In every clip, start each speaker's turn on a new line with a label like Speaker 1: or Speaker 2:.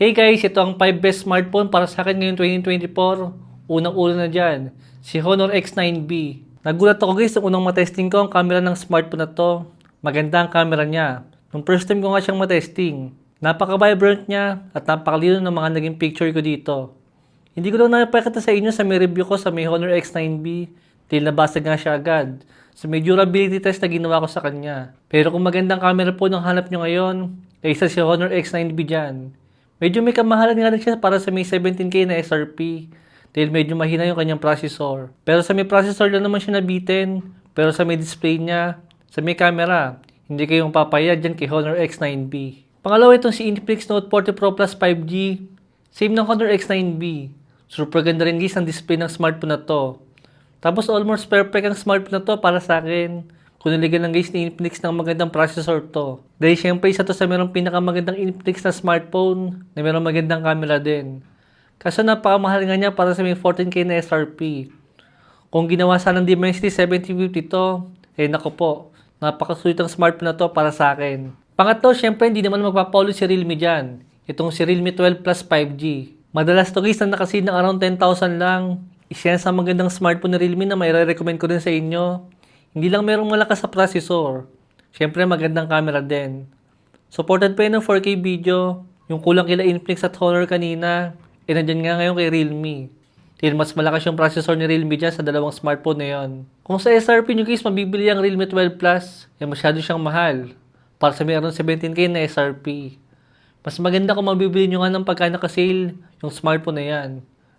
Speaker 1: Hey guys, ito ang 5 best smartphone para sa akin ngayong 2024. Unang-una na dyan, si Honor X9B. Nagulat ako guys nung unang matesting ko ang camera ng smartphone na to. Maganda ang camera niya. Nung first time ko nga siyang matesting, napaka-vibrant niya at napakalino ng mga naging picture ko dito. Hindi ko lang napakita sa inyo sa may review ko sa may Honor X9B. Dahil nabasag nga siya agad. Sa may durability test na ginawa ko sa kanya. Pero kung magandang camera po ng hanap nyo ngayon, ay isa si Honor X9B dyan. Medyo may kamahalan nga rin siya para sa may 17K na SRP. Dahil medyo mahina yung kanyang processor. Pero sa may processor lang naman siya nabitin. Pero sa may display niya, sa may camera, hindi kayong papaya dyan kay Honor X9B. Pangalawa itong si Infinix Note 40 Pro Plus 5G. Same ng Honor X9B. Super ganda rin guys ang display ng smartphone na to. Tapos almost perfect ang smartphone na to para sa akin. Kung niligan lang guys ni Infinix ng magandang processor to. Dahil syempre isa to sa merong pinakamagandang Infinix na smartphone na merong magandang camera din. Kaso napakamahal nga niya para sa may 14K na SRP. Kung ginawa sana ng Dimensity 7050 to, eh nako po, napakasulit ang smartphone na to para sa akin. Pangatlo, syempre hindi naman magpapaulo si Realme dyan. Itong si Realme 12 Plus 5G. Madalas to guys na nakasid ng around 10,000 lang. Isa sa magandang smartphone na Realme na may recommend ko din sa inyo. Hindi lang merong malakas sa processor. Syempre magandang camera din. Supported pa yun ng 4K video. Yung kulang kila Infinix at Honor kanina, eh nandyan nga ngayon kay Realme. Dahil mas malakas yung processor ni Realme dyan sa dalawang smartphone na yon. Kung sa SRP nyo guys, mabibili ang Realme 12 Plus, eh masyado siyang mahal. Para sa meron 17K na SRP. Mas maganda kung mabibili nyo nga ng pagka naka-sale yung smartphone na yan.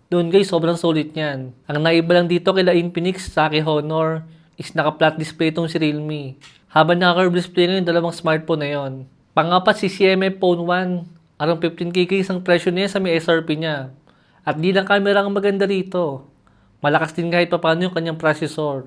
Speaker 1: Doon guys, sobrang solid niyan. Ang naiba lang dito kila Infinix sa kay Honor is naka-flat display itong si Realme. Habang naka-curve display ngayon dalawang smartphone na yon. Pangapat si CMF Phone 1. Arang 15k guys ang presyo niya sa may SRP niya. At di lang camera ang maganda rito. Malakas din kahit papaano yung kanyang processor.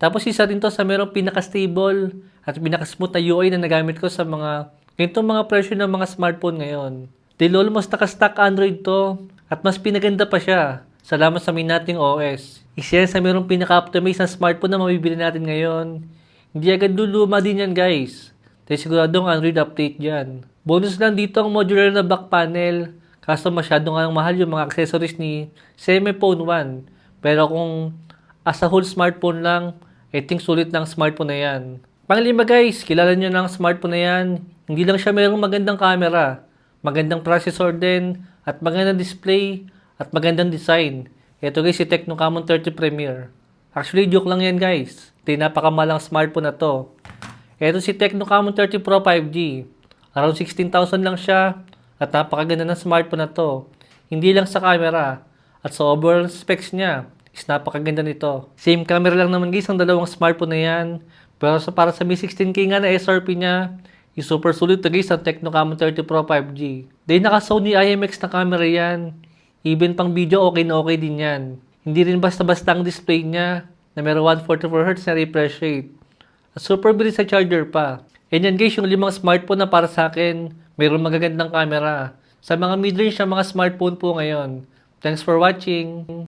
Speaker 1: Tapos isa rin to sa merong pinaka-stable at pinaka-smooth na UI na nagamit ko sa mga ganitong mga presyo ng mga smartphone ngayon. Dahil almost naka-stock Android to at mas pinaganda pa siya. Salamat sa may nating OS. Isa yan sa merong pinaka-optimize na smartphone na mabibili natin ngayon. Hindi agad luluma din yan guys. Dahil siguradong Android update dyan. Bonus lang dito ang modular na back panel. Kaso masyado nga mahal yung mga accessories ni Semi Phone 1. Pero kung as a whole smartphone lang, I think sulit ng smartphone na yan. Panglima guys, kilala nyo ng smartphone na yan. Hindi lang siya mayroong magandang camera, magandang processor din, at magandang display, at magandang design. Ito guys, si Tecno Camon 30 Premier. Actually, joke lang yan guys. Yung napakamalang smartphone na to. Ito si Tecno Camon 30 Pro 5G. Around 16,000 lang siya, at napakaganda ng smartphone na to. Hindi lang sa camera, at sa overall specs niya, is napakaganda nito. Same camera lang naman guys ang dalawang smartphone na yan. Pero sa para sa may 16K nga na SRP niya, is super sulit guys ang Tecno Camon 30 Pro 5G. Dahil naka Sony IMX na camera yan. Even pang video okay na okay din yan. Hindi rin basta-basta ang display niya na meron 144Hz na refresh rate. At super bilis sa charger pa. Yan yan guys yung limang smartphone na para sa akin. Mayroon magagandang camera. Sa mga mid-range na mga smartphone po ngayon. Thanks for watching.